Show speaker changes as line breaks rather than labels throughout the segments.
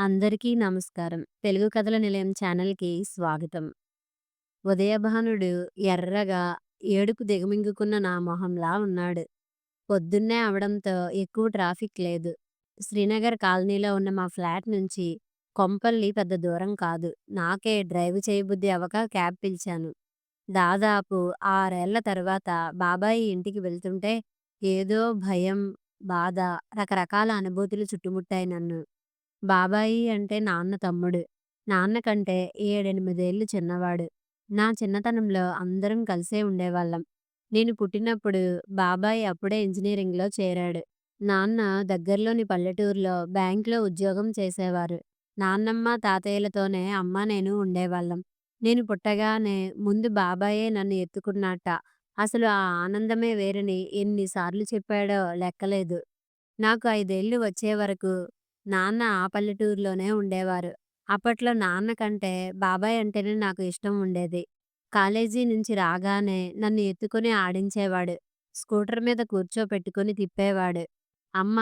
అందరికీ నమస్కారం. తెలుగు కథల నిలయం ఛానల్‌కి స్వాగతం. ఉదయభానుడు ఎర్రగా, ఏడుపు దిగమింగుకున్న నా మొహంలా ఉన్నాడు. పొద్దున్నే అవడంతో ఎక్కువ ట్రాఫిక్ లేదు. శ్రీనగర్ కాలనీలో ఉన్న మా ఫ్లాట్ నుంచి కొంపల్లి పెద్ద దూరం కాదు. నాకే డ్రైవ్ చేయబుద్ధి అవక క్యాబ్ పిలిచాను. దాదాపు ఆరేళ్ళ తర్వాత బాబాయి ఇంటికి వెళ్తుంటే ఏదో భయం, బాధ, రకరకాల అనుభూతులు చుట్టుముట్టాయి నన్ను. బాబాయి అంటే నాన్న తమ్ముడు. నాన్న కంటే ఏడెనిమిదేళ్ళు చిన్నవాడు. నా చిన్నతనంలో అందరం కలిసే ఉండేవాళ్ళం. నేను పుట్టినప్పుడు బాబాయి అప్పుడే ఇంజనీరింగ్‌లో చేరాడు. నాన్న దగ్గర్లోని పల్లెటూరులో బ్యాంకులో ఉద్యోగం చేసేవారు. నాన్నమ్మ, తాతయ్యలతోనే అమ్మ, నేను ఉండేవాళ్ళం. నేను పుట్టగానే ముందు బాబాయే నన్ను ఎత్తుకున్నట్ట. అసలు ఆ ఆనందమే వేరని ఎన్ని సార్లు చెప్పాడో లెక్కలేదు. నాకు ఐదేళ్ళు వచ్చే వరకు నాన్న ఆ పల్లెటూరులోనే ఉండేవారు. అప్పట్లో నాన్న కంటే బాబాయ్ అంటేనే నాకు ఇష్టం ఉండేది. కాలేజీ నుంచి రాగానే నన్ను ఎత్తుకుని ఆడించేవాడు. స్కూటర్ మీద కూర్చోపెట్టుకుని తిప్పేవాడు. అమ్మ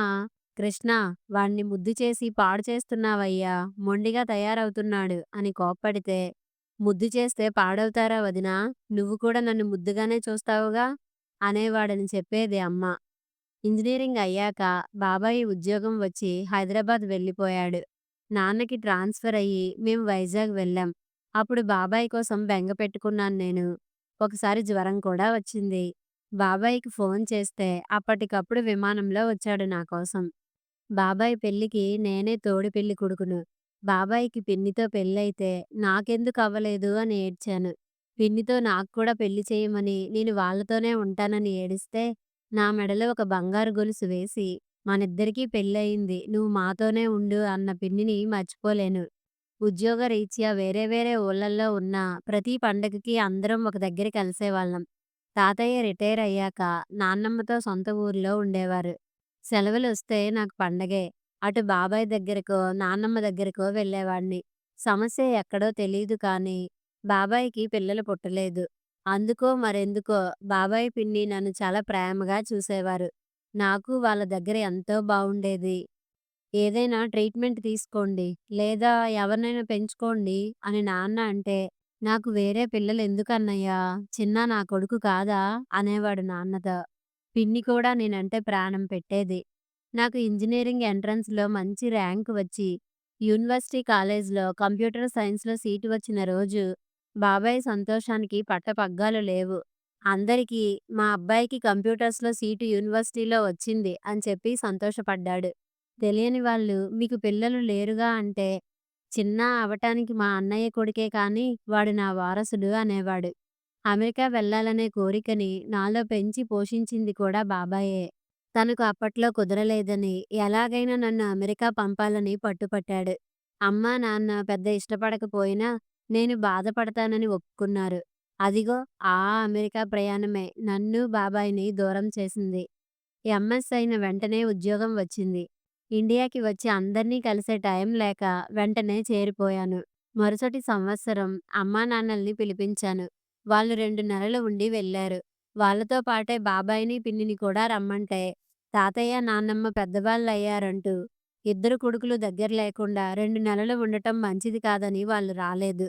కృష్ణా! వాణ్ణి ముద్దు చేసి పాడు చేస్తున్నావయ్యా! మొండిగా తయారవుతున్నాడు అని కోప్పడితే ముద్దు చేస్తే పాడవుతారా వదినా? నువ్వు కూడా నన్ను ముద్దుగానే చూస్తావుగా అనేవాడని చెప్పేది అమ్మ. ఇంజనీరింగ్ అయ్యాక బాబాయి ఉద్యోగం వచ్చి హైదరాబాద్ వెళ్ళిపోయాడు. నాన్నకి ట్రాన్స్‌ఫర్ అయ్యి మేం వైజాగ్ వెళ్ళాం. అప్పుడు బాబాయ్ కోసం బెంగ పెట్టుకున్నాను నేను. ఒకసారి జ్వరం కూడా వచ్చింది. బాబాయికి ఫోన్ చేస్తే అప్పటికప్పుడు విమానంలో వచ్చాడు నా కోసం. బాబాయ్ పెళ్ళికి నేనే తోడి పెళ్ళికొడుకును. బాబాయికి పిన్నితో పెళ్ళైతే నాకెందుకు అవ్వలేదు అని ఏడ్చాను. పిన్నితో నాకు కూడా పెళ్ళి చేయమని నేను వాళ్ళతోనే ఉంటానని ఏడిస్తే నా మెడలో ఒక బంగారు గొలుసు వేసి మనిద్దరికీ పెళ్ళయింది. నువ్వు మాతోనే ఉండు అన్న పిన్నిని మర్చిపోలేను. ఉద్యోగరీత్యా వేరే వేరే ఊళ్ళల్లో ఉన్నా ప్రతి పండగకి అందరం ఒక దగ్గర కలిసేవాళ్ళం. తాతయ్య రిటైర్ అయ్యాక నాన్నమ్మతో సొంత ఊర్లో ఉండేవారు. సెలవులొస్తే నాకు పండగే. అటు బాబాయ్ దగ్గరకో, నాన్నమ్మ దగ్గరకో వెళ్ళేవాణ్ణి. సమస్య ఎక్కడో తెలీదు కానీ బాబాయికి పిల్లలు పుట్టలేదు. అందుకో మరెందుకో బాబాయ్ పిన్ని నన్ను చాలా ప్రేమగా చూసేవారు. నాకు వాళ్ళ దగ్గర ఎంతో బాగుండేది ఏదైనా ట్రీట్మెంట్ తీసుకోండి, లేదా ఎవరినైనా పెంచుకోండి అని నాన్న అంటే నాకు వేరే పిల్లలు ఎందుకన్నయ్యా చిన్న నా కొడుకు కాదా? అనేవాడు నాన్నతో. పిన్ని కూడా నేనంటే ప్రాణం పెట్టేది. నాకు ఇంజనీరింగ్ ఎంట్రన్స్‌లో మంచి ర్యాంక్ వచ్చి యూనివర్సిటీ కాలేజ్‌లో కంప్యూటర్ సైన్స్‌లో సీటు వచ్చిన రోజు బాబాయ్ సంతోషానికి పట్టపగ్గాలు లేవు. అందరికీ మా అబ్బాయికి కంప్యూటర్స్‌లో సీటు యూనివర్సిటీలో వచ్చింది అని చెప్పి సంతోషపడ్డాడు. తెలియని వాళ్ళు మీకు పిల్లలు లేరుగా అంటే చిన్నా అవటానికి మా అన్నయ్య కొడుకే కానీ వాడు నా వారసుడు అనేవాడు. అమెరికా వెళ్ళాలనే కోరికని నాలో పెంచి పోషించింది కూడా బాబాయే. తనకు అప్పట్లో కుదరలేదని ఎలాగైనా నన్ను అమెరికా పంపాలని పట్టుపట్టాడు. అమ్మా, నాన్న పెద్ద ఇష్టపడకపోయినా నేను బాధపడతానని ఒప్పుకున్నారు. అదిగో ఆ అమెరికా ప్రయాణమే నన్ను, బాబాయిని దూరం చేసింది. ఎంఎస్ అయిన వెంటనే ఉద్యోగం వచ్చింది. ఇండియాకి వచ్చి అందర్నీ కలిసే టైం లేక వెంటనే చేరిపోయాను. మరుసటి సంవత్సరం అమ్మానాన్నల్ని పిలిపించాను. వాళ్ళు రెండు నెలలు ఉండి వెళ్ళారు. వాళ్ళతో పాటే బాబాయిని, పిన్నిని కూడా రమ్మంటే తాతయ్య, నాన్నమ్మ పెద్దవాళ్ళయ్యారంటూ ఇద్దరు కొడుకులు దగ్గర లేకుండా రెండు నెలలు ఉండటం మంచిది కాదని వాళ్ళు రాలేదు.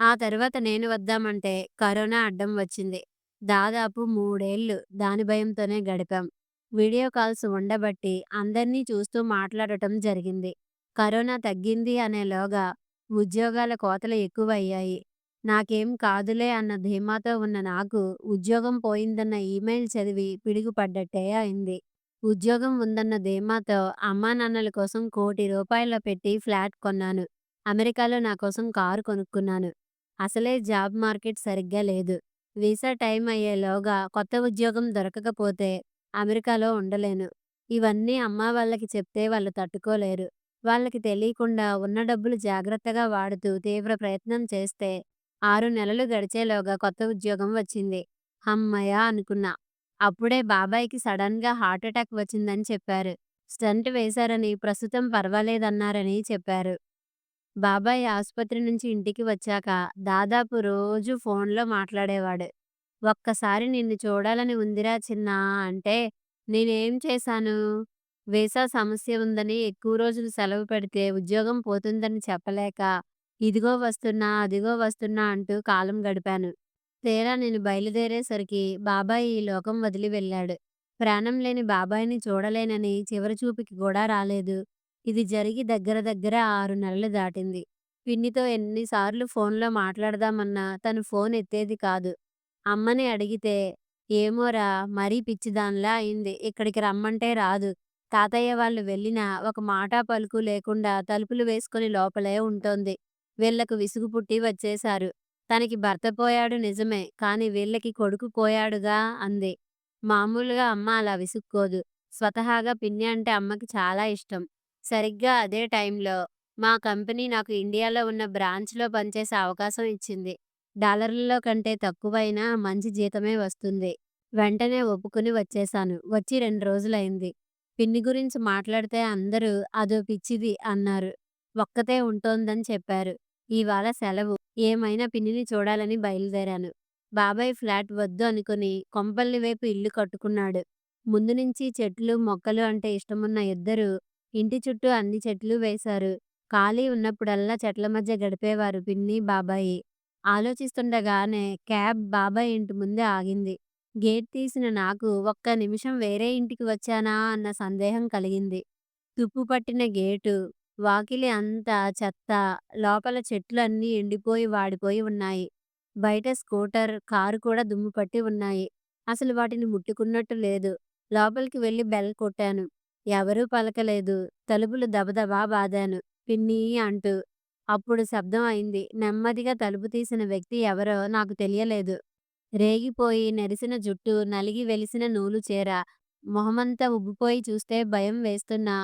ఆ తర్వాత నేను వద్దామంటే కరోనా అడ్డం వచ్చింది. దాదాపు మూడేళ్ళు దాని భయంతోనే గడిపాం. వీడియో కాల్స్ ఉండబట్టి అందర్నీ చూస్తూ మాట్లాడటం జరిగింది. కరోనా తగ్గింది అనేలోగా ఉద్యోగాల కోతలు ఎక్కువయ్యాయి. నాకేం కాదులే అన్న ధీమాతో ఉన్న నాకు ఉద్యోగం పోయిందన్న ఈమెయిల్ చదివి పిడుగుపడ్డట్టే అయింది. ఉద్యోగం ఉందన్న ధీమాతో అమ్మానాన్నల కోసం కోటి రూపాయలు పెట్టి ఫ్లాట్ కొన్నాను. అమెరికాలో నా కోసం కారు కొనుక్కున్నాను. అసలే జాబ్ మార్కెట్ సరిగ్గా లేదు. వీసా టైం అయ్యేలోగా కొత్త ఉద్యోగం దొరకకపోతే అమెరికాలో ఉండలేను. ఇవన్నీ అమ్మా వాళ్ళకి చెప్తే వాళ్ళు తట్టుకోలేరు. వాళ్ళకి తెలీకుండా ఉన్న డబ్బులు జాగ్రత్తగా వాడుతూ తీవ్ర ప్రయత్నం చేస్తే ఆరు నెలలు గడిచేలోగా కొత్త ఉద్యోగం వచ్చింది. హమ్మయ్య అనుకున్నా. అప్పుడే బాబాయికి సడన్‌గా హార్టెటాక్ వచ్చిందని చెప్పారు. స్టంట్ వేశారని ప్రస్తుతం పర్వాలేదన్నారని చెప్పారు. బాబాయ్ ఆసుపత్రి నుంచి ఇంటికి వచ్చాక దాదాపు రోజూ ఫోన్‌లో మాట్లాడేవాడు. ఒక్కసారి నిన్ను చూడాలని ఉందిరా చిన్నా అంటే నేనేం చేశాను? వీసా సమస్య ఉందని ఎక్కువ రోజులు సెలవు పెడితే ఉద్యోగం పోతుందని చెప్పలేక, ఇదిగో వస్తున్నా, అదిగో వస్తున్నా అంటూ కాలం గడిపాను. తీరా నేను బయలుదేరేసరికి బాబాయ్ ఈ లోకం వదిలి వెళ్ళాడు. ప్రాణం లేని బాబాయిని చూడలేనని చివరి చూపుకి కూడా రాలేదు. ఇది జరిగి దగ్గర దగ్గర ఆరు నెలలు దాటింది. పిన్నితో ఎన్నిసార్లు ఫోన్‌లో మాట్లాడదామన్నా తను ఫోన్ ఎత్తేది కాదు. అమ్మని అడిగితే, "ఏమోరా మరీ పిచ్చిదానిలా అయింది. ఇక్కడికి రమ్మంటే రాదు. తాతయ్య వాళ్ళు వెళ్ళినా ఒక మాటా పలుకు లేకుండా తలుపులు వేసుకొని లోపలే ఉంటోంది. వీళ్ళకు విసుగు పుట్టి వచ్చేశారు. తనకి భర్త పోయాడు నిజమే. కానీ వీళ్ళకి కొడుకు పోయాడుగా" అంది. మామూలుగా అమ్మ అలా విసుక్కోదు. స్వతహాగా పిన్ని అంటే అమ్మకి చాలా ఇష్టం. సరిగ్గా అదే టైంలో మా కంపెనీ నాకు ఇండియాలో ఉన్న బ్రాంచ్‌లో పనిచేసే అవకాశం ఇచ్చింది. డాలర్లలో కంటే తక్కువైనా మంచి జీతమే వస్తుంది. వెంటనే ఒప్పుకుని వచ్చేశాను. వచ్చి రెండు రోజులైంది. పిన్ని గురించి మాట్లాడితే అందరూ అదో పిచ్చిది అన్నారు. ఒక్కతే ఉంటోందని చెప్పారు. ఇవాళ సెలవు. ఏమైనా పిన్నిని చూడాలని బయలుదేరాను. బాబాయ్ ఫ్లాట్ వద్దు అనుకుని కొంపల్లి వైపు ఇల్లు కట్టుకున్నాడు. ముందు నుంచి చెట్లు, మొక్కలు అంటే ఇష్టమున్న ఇద్దరూ ఇంటి చుట్టూ అన్ని చెట్లు వేశారు. ఖాళీ ఉన్నప్పుడల్లా చెట్ల మధ్య గడిపేవారు పిన్ని, బాబాయి. ఆలోచిస్తుండగానే క్యాబ్ బాబాయ్ ఇంటి ముందే ఆగింది. గేట్ తీసిన నాకు ఒక్క నిమిషం వేరే ఇంటికి వచ్చానా అన్న సందేహం కలిగింది. తుప్పు పట్టిన గేటు, వాకిలి అంతా చెత్త, లోపల చెట్లు అన్నీ ఎండిపోయి వాడిపోయి ఉన్నాయి. బయట స్కూటర్, కారు కూడా దుమ్ము పట్టి ఉన్నాయి. అసలు వాటిని ముట్టుకున్నట్టు లేదు. లోపలికి వెళ్ళి బెల్ కొట్టాను. ఎవరూ పలకలేదు. తలుపులు దబదబా బాదాను. పిన్నీ అంటూ. అప్పుడు శబ్దం అయింది. నెమ్మదిగా తలుపు తీసిన వ్యక్తి ఎవరో నాకు తెలియలేదు. రేగిపోయి నెరిసిన జుట్టు, నలిగి వెలిసిన నూలు చీర, మొహమంతా ఉబ్బిపోయి చూస్తే భయం వేస్తున్నా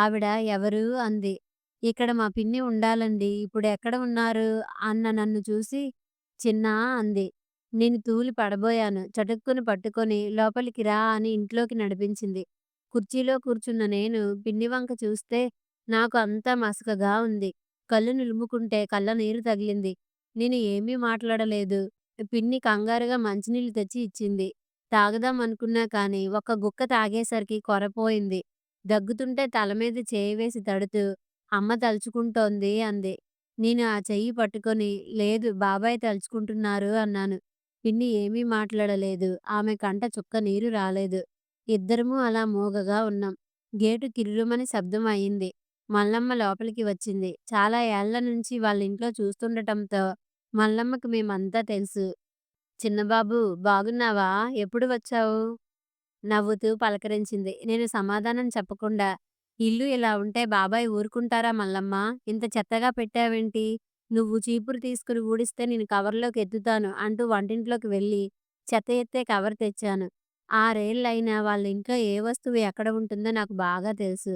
ఆవిడ ఎవరు అంది. ఇక్కడ మా పిన్ని ఉండాలండి. ఇప్పుడు ఎక్కడ ఉన్నారు? అన్న నన్ను చూసి చిన్నా అంది. నేను తూలి పడబోయాను. చటుక్కున పట్టుకొని లోపలికి రా అని ఇంట్లోకి నడిపించింది. కుర్చీలో కూర్చున్న నేను పిన్ని వంక చూస్తే నాకు అంతా మసకగా ఉంది. కళ్ళు నులుముకుంటే కళ్ళ నీరు తగిలింది. నేను ఏమీ మాట్లాడలేదు. పిన్ని కంగారుగా మంచినీళ్ళు తెచ్చి ఇచ్చింది. తాగుదాం అనుకున్నా కానీ ఒక్క గుక్క తాగేసరికి కొరపోయింది. దగ్గుతుంటే తల మీద చేయి వేసి తడుతూ అమ్మ తలుచుకుంటోంది అంది. నేను ఆ చెయ్యి పట్టుకొని లేదు బాబాయ్ తలుచుకుంటున్నారు అన్నాను. పిన్ని ఏమీ మాట్లాడలేదు. ఆమె కంట చుక్క నీరు రాలేదు. ఇద్దరమూ అలా మూగగా ఉన్నాం. గేటు కిర్రుమని శబ్దం అయింది. మల్లమ్మ లోపలికి వచ్చింది. చాలా ఏళ్ళ నుంచి వాళ్ళింట్లో చూస్తుండటంతో మల్లమ్మకి మేమంతా తెలుసు. చిన్నబాబూ బాగున్నావా? ఎప్పుడు వచ్చావు? నవ్వుతూ పలకరించింది. నేను సమాధానం చెప్పకుండా ఇల్లు ఇలా ఉంటే బాబాయ్ ఊరుకుంటారా మల్లమ్మా? ఇంత చెత్తగా పెట్టావేంటి? నువ్వు చీపురు తీసుకుని ఊడిస్తే నేను కవర్లోకి ఎత్తుతాను అంటూ వంటింట్లోకి వెళ్ళి చెత్త ఎత్తే కవర్ తెచ్చాను. ఆరేళ్ళయినా వాళ్ళ ఇంట్లో ఏ వస్తువు ఎక్కడ ఉంటుందో నాకు బాగా తెలుసు.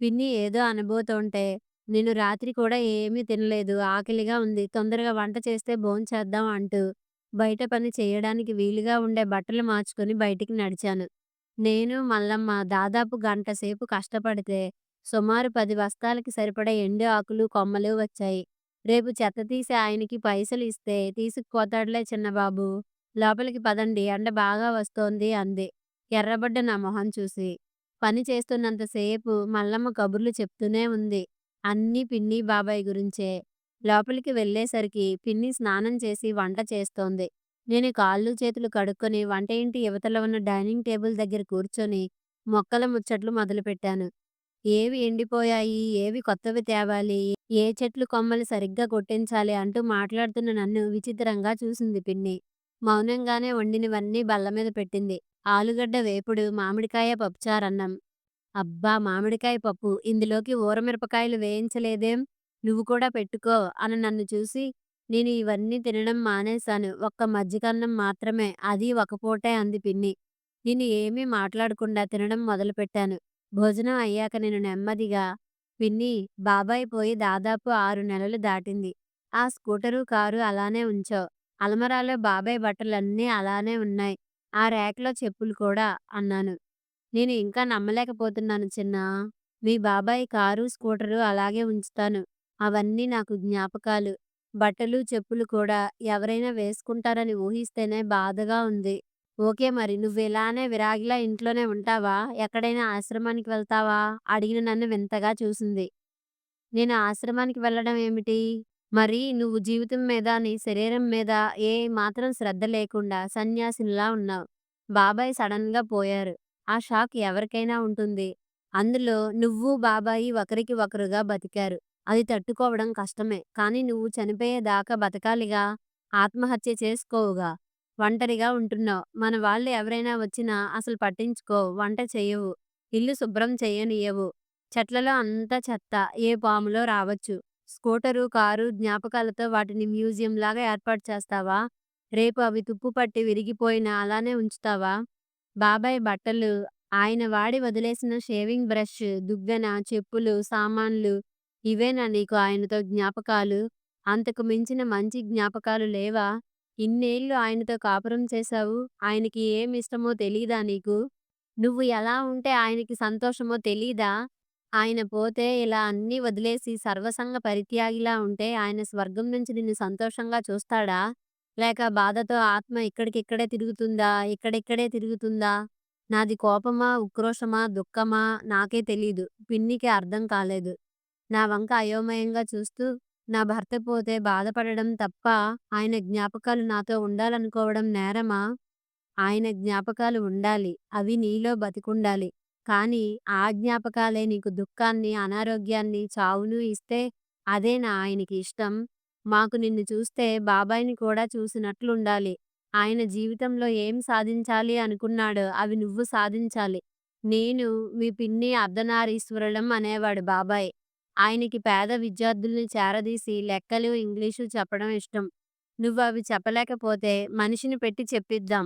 పిన్ని ఏదో అనబోతోంటే నేను రాత్రి కూడా ఏమీ తినలేదు. ఆకలిగా ఉంది. తొందరగా వంట చేస్తే భోంచేద్దాం అంటూ బయట పని చేయడానికి వీలుగా ఉండే బట్టలు మార్చుకొని బయటికి నడిచాను. నేను, మల్లమ్మ దాదాపు గంటసేపు కష్టపడితే సుమారు పది బస్తాలకి సరిపడా ఎండు ఆకులు, కొమ్మలు వచ్చాయి. రేపు చెత్త తీసే ఆయనకి పైసలు ఇస్తే తీసుకుపోతాడులే చిన్నబాబు. లోపలికి పదండి ఎండ బాగా వస్తోంది అంది. ఎర్రబడ్డ నా మొహం చూసి. పని చేస్తున్నంతసేపు మల్లమ్మ కబుర్లు చెప్తూనే ఉంది. అన్నీ పిన్ని, బాబాయ్ గురించే. లోపలికి వెళ్ళేసరికి పిన్ని స్నానం చేసి వంట చేస్తోంది. నేను కాళ్ళు చేతులు కడుక్కొని వంట ఇంటి యువతలో ఉన్న డైనింగ్ టేబుల్ దగ్గర కూర్చొని మొక్కల ముచ్చట్లు మొదలుపెట్టాను. ఏవి ఎండిపోయాయి? ఏవి కొత్తవి తేవాలి? ఏ చెట్లు కొమ్మలు సరిగ్గా కొట్టించాలి అంటూ మాట్లాడుతున్న నన్ను విచిత్రంగా చూసింది పిన్ని. మౌనంగానే వండినవన్నీ బల్లమీద పెట్టింది. ఆలుగడ్డ వేపుడు, మామిడికాయ పప్పుచారన్నం. అబ్బా మామిడికాయ పప్పు ఇందులోకి ఊరమిరపకాయలు వేయించలేదేం? నువ్వు కూడా పెట్టుకో అని నన్ను చూసి నేను ఇవన్నీ తినడం మానేశాను. ఒక్క మజ్జిగన్నం మాత్రమే. అదీ ఒక పూటే అంది పిన్ని. నేను ఏమీ మాట్లాడకుండా తినడం మొదలుపెట్టాను. భోజనం అయ్యాక నేను నెమ్మదిగా పిన్నీ, బాబాయ్ పోయి దాదాపు ఆరు నెలలు దాటింది. ఆ స్కూటరు, కారు అలానే ఉంచావ్. అలమరాలో బాబాయ్ బట్టలన్నీ అలానే ఉన్నాయి. ఆ ర్యాక్‌లో చెప్పులు కూడా అన్నాను. నేను ఇంకా నమ్మలేకపోతున్నాను చిన్నా. మీ బాబాయ్ కారు, స్కూటరు అలాగే ఉంచుతాను. అవన్నీ నాకు జ్ఞాపకాలు. బట్టలు, చెప్పులు కూడా ఎవరైనా వేసుకుంటారని ఊహిస్తేనే బాధగా ఉంది. ఓకే మరి నువ్విలానే విరాగిలా ఇంట్లోనే ఉంటావా? ఎక్కడైనా ఆశ్రమానికి వెళ్తావా? అడిగిన నన్ను వింతగా చూసింది. నేను ఆశ్రమానికి వెళ్ళడం ఏమిటి? మరి నువ్వు జీవితం మీద, నీ శరీరం మీద ఏ మాత్రం శ్రద్ధ లేకుండా సన్యాసినిలా ఉన్నావు. బాబాయ్ సడన్‌గా పోయారు. ఆ షాక్ ఎవరికైనా ఉంటుంది. అందులో నువ్వు, బాబాయి ఒకరికి ఒకరుగా బతికారు. అది తట్టుకోవడం కష్టమే. కానీ నువ్వు చనిపోయేదాకా బతకాలిగా. ఆత్మహత్య చేసుకోవుగా. ఒంటరిగా ఉంటున్నావు. మన వాళ్ళు ఎవరైనా వచ్చినా అసలు పట్టించుకో వంట చేయవు ఇల్లు శుభ్రం చేయనియవు చెట్లలో అంతా చెత్త. ఏ పాములో రావచ్చు. స్కూటరు, కారు జ్ఞాపకాలతో వాటిని మ్యూజియంలాగా ఏర్పాటు చేస్తావా? రేపు అవి తుప్పుపట్టి విరిగిపోయినా అలానే ఉంచుతావా? బాబాయ్ బట్టలు, ఆయన వాడి వదిలేసిన షేవింగ్ బ్రష్, దువ్వెన, చెప్పులు, సామాన్లు ఇవేనా నీకు ఆయనతో జ్ఞాపకాలు? అంతకు మించిన మంచి జ్ఞాపకాలు లేవా? ఇన్నేళ్ళు ఆయనతో కాపురం చేశావు. ఆయనకి ఏమి ఇష్టమో తెలీదా నీకు? నువ్వు ఎలా ఉంటే ఆయనకి సంతోషమో తెలీదా? ఆయన పోతే ఇలా అన్నీ వదిలేసి సర్వసంగ పరిత్యాగిలా ఉంటే ఆయన స్వర్గం నుంచి నిన్ను సంతోషంగా చూస్తాడా? లేక బాధతో ఆత్మ ఇక్కడికిక్కడే తిరుగుతుందా? ఇక్కడిక్కడే తిరుగుతుందా? నాది కోపమా? ఉక్రోషమా? దుఃఖమా? నాకే తెలీదు. పిన్నికి అర్థం కాలేదు. నా వంక అయోమయంగా చూస్తూ నా భర్త పోతే బాధపడడం తప్ప ఆయన జ్ఞాపకాలు నాతో ఉండాలనుకోవడం నేరమా? ఆయన జ్ఞాపకాలు ఉండాలి. అవి నీలో బతికుండాలి. కానీ ఆ జ్ఞాపకాలే నీకు దుఃఖాన్ని, అనారోగ్యాన్ని, చావును ఇస్తే అదేనా ఆయనకి ఇష్టం? మాకు నిన్ను చూస్తే బాబాయిని కూడా చూసినట్లుండాలి. ఆయన జీవితంలో ఏం సాధించాలి అనుకున్నాడో అవి నువ్వు సాధించాలి. నేను మీ పిన్ని అర్ధనారీశ్వరులం అనేవాడు బాబాయ్. ఆయనకి పేద విద్యార్థుల్ని చేరదీసి లెక్కలు, ఇంగ్లీషు చెప్పడం ఇష్టం. నువ్వవి చెప్పలేకపోతే మనిషిని పెట్టి చెప్పిద్దాం.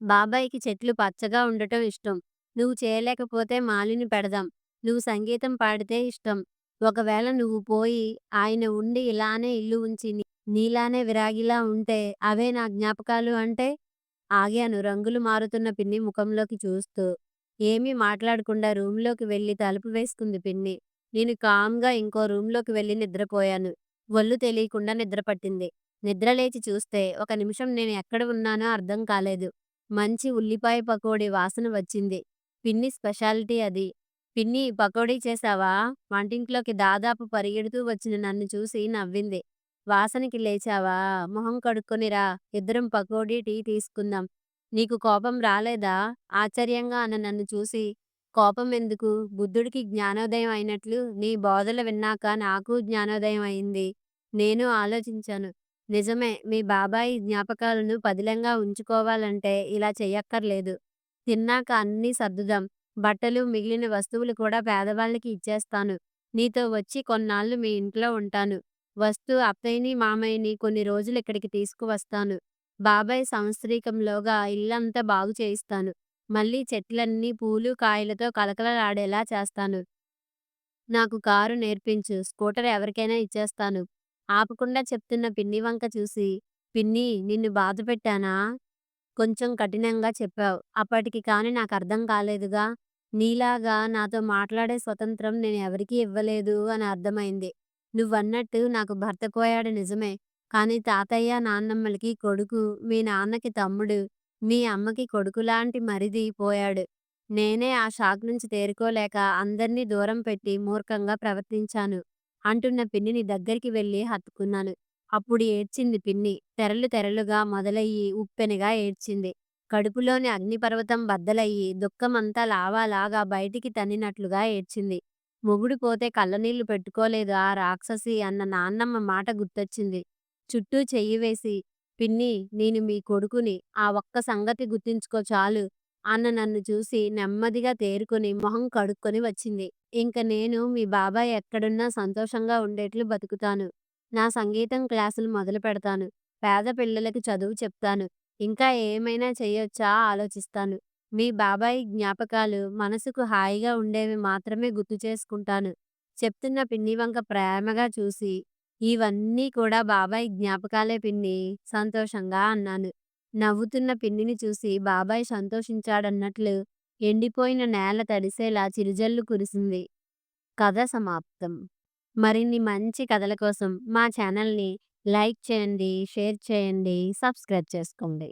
బాబాయికి చెట్లు పచ్చగా ఉండటం ఇష్టం. నువ్వు చేయలేకపోతే మాలిని పెడదాం. నువ్వు సంగీతం పాడితే ఇష్టం. ఒకవేళ నువ్వు పోయి ఆయన ఉండి ఇలానే ఇల్లు ఉంచి నీలానే విరాగిలా ఉంటే అవే నా జ్ఞాపకాలు అంటే? ఆగాను రంగులు మారుతున్న పిన్ని ముఖంలోకి చూస్తూ. ఏమీ మాట్లాడకుండా రూంలోకి వెళ్ళి తలుపు వేసుకుంది పిన్ని. నేను కామ్‌గా ఇంకో రూంలోకి వెళ్ళి నిద్రపోయాను. ఒళ్ళు తెలియకుండా నిద్ర పట్టింది. నిద్రలేచి చూస్తే ఒక నిమిషం నేను ఎక్కడ ఉన్నానో అర్థం కాలేదు. మంచి ఉల్లిపాయ పకోడీ వాసన వచ్చింది. పిన్ని స్పెషాలిటీ అది. పిన్ని పకోడీ చేశావా? వంటింట్లోకి దాదాపు పరిగెడుతూ వచ్చిన నన్ను చూసి నవ్వింది. వాసనకి లేచావా? మొహం కడుక్కొనిరా ఇద్దరం పకోడీ, టీ తీసుకుందాం. నీకు కోపం రాలేదా? ఆశ్చర్యంగా అన్న నన్ను చూసి కోపం ఎందుకు? బుద్ధుడికి జ్ఞానోదయం అయినట్లు నీ బోధలు విన్నాక నాకు జ్ఞానోదయం అయింది. నేను ఆలోచించాను. నిజమే మీ బాబాయి జ్ఞాపకాలను పదిలంగా ఉంచుకోవాలంటే ఇలా చెయ్యక్కర్లేదు. తిన్నాక అన్నీ సర్దుదాం. బట్టలు, మిగిలిన వస్తువులు కూడా పేదవాళ్ళకి ఇచ్చేస్తాను. నీతో వచ్చి కొన్నాళ్ళు మీ ఇంట్లో ఉంటాను. వస్తూ అత్తయ్యని, మామయ్యని కొన్ని రోజులు ఇక్కడికి తీసుకువస్తాను. బాబాయ్ సంవత్సరీకంలోగా ఇల్లంతా బాగు చేయిస్తాను. మళ్ళీ చెట్లన్నీ పూలు, కాయలతో కలకలలాడేలా చేస్తాను. నాకు కారు నేర్పించు. స్కూటర్ ఎవరికైనా ఇచ్చేస్తాను. ఆపకుండా చెప్తున్న పిన్ని వంక చూసి పిన్నీ నిన్ను బాధపెట్టానా? కొంచెం కఠినంగా చెప్పావు. అప్పటికి కానీ నాకర్థం కాలేదుగా. నీలాగా నాతో మాట్లాడే స్వతంత్రం నేను ఎవరికీ ఇవ్వలేదు అని అర్థమైంది. నువ్వన్నట్టు నాకు భర్త పోయాడు నిజమే. కానీ తాతయ్య, నాన్నమ్మలకి కొడుకు, మీ నాన్నకి తమ్ముడు, మీ అమ్మకి కొడుకులాంటి మరిది పోయాడు. నేనే ఆ షాక్ నుంచి తేరుకోలేక అందర్నీ దూరం పెట్టి మూర్ఖంగా ప్రవర్తించాను. అంటున్న పిన్నిని దగ్గరికి వెళ్ళి హత్తుకున్నాను. అప్పుడు ఏడ్చింది పిన్ని. తెరలు తెరలుగా మొదలయ్యి ఉప్పెనగా ఏడ్చింది. కడుపులోని అగ్నిపర్వతం బద్దలయ్యి దుఃఖమంతా లావాలాగా బయటికి తన్నినట్లుగా ఏడ్చింది. మొగుడు పోతే కళ్ళనీళ్ళు పెట్టుకోలేదు ఆ రాక్షసి అన్న నాన్నమ్మ మాట గుర్తొచ్చింది. చుట్టూ చెయ్యి వేసి పిన్ని నేను మీ కొడుకుని. ఆ ఒక్క సంగతి గుర్తించుకో చాలు అన్న నన్ను చూసి నెమ్మదిగా తేరుకొని మొహం కడుక్కొని వచ్చింది. ఇంక నేను మీ బాబాయ్ ఎక్కడున్నా సంతోషంగా ఉండేట్లు బతుకుతాను. నా సంగీతం క్లాసులు మొదలు పెడతాను. పేద పిల్లలకి చదువు చెప్తాను. ఇంకా ఏమైనా చెయ్యొచ్చా ఆలోచిస్తాను. మీ బాబాయి జ్ఞాపకాలు మనసుకు హాయిగా ఉండేవి మాత్రమే గుర్తు చేసుకుంటాను. చెప్తున్న పిన్నివంక ప్రేమగా చూసి ఇవన్నీ కూడా బాబాయ్ జ్ఞాపకాలే పిన్ని సంతోషంగా అన్నాను. నవ్వుతున్న పిన్నిని చూసి బాబాయ్ సంతోషించాడన్నట్లు ఎండిపోయిన నేల తడిసేలా చిరుజల్లు కురిసింది. కథ సమాప్తం. మరిన్ని మంచి కథల కోసం మా ఛానల్‌ని లైక్ చేయండి, షేర్ చేయండి, సబ్స్క్రైబ్ చేసుకోండి.